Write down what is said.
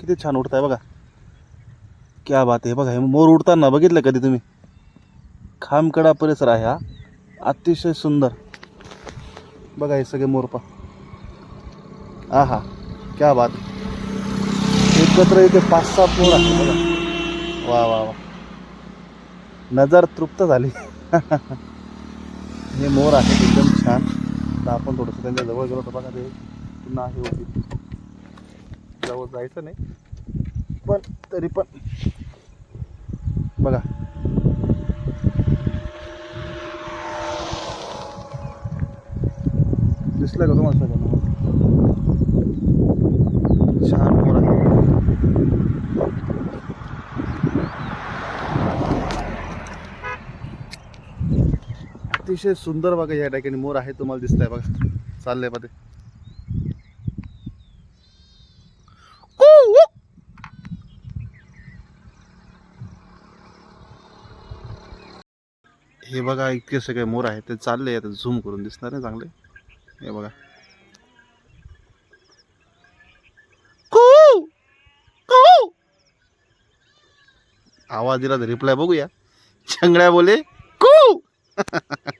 किती छान उडताय बघा. क्या बात आहे. बघा हे मोर उडताना बघितलं कधी तुम्ही? खामकडा परिसर आहे हा. अतिशय सुंदर. बघा हे सगळे मोर पा हा हा क्या बात. एकत्र इथे पाच सात मोर आहे बघा. वा वा वा. नजर तृप्त झाली. हे मोर आहे एकदम छान. तर आपण थोडंसं त्यांच्या जवळ गेलो तर बघा ते. पुन्हा हे होती. जवळ जायचं नाही. पण तरी पण. बघा. दिसलं का तुम्हाला सगळ्यांना छान मोर आहे अतिशय सुंदर बघा या ठिकाणी मोर आहे तुम्हाला दिसत आहे बघा. चाललंयमध्ये हे बघा इतके सगळे मोर आहेत ते चालले आता झूम करून दिसणार आहे चांगले. हे बघा. आवाज दिला तर रिप्लाय बघूया. चंगड्या बोले कू.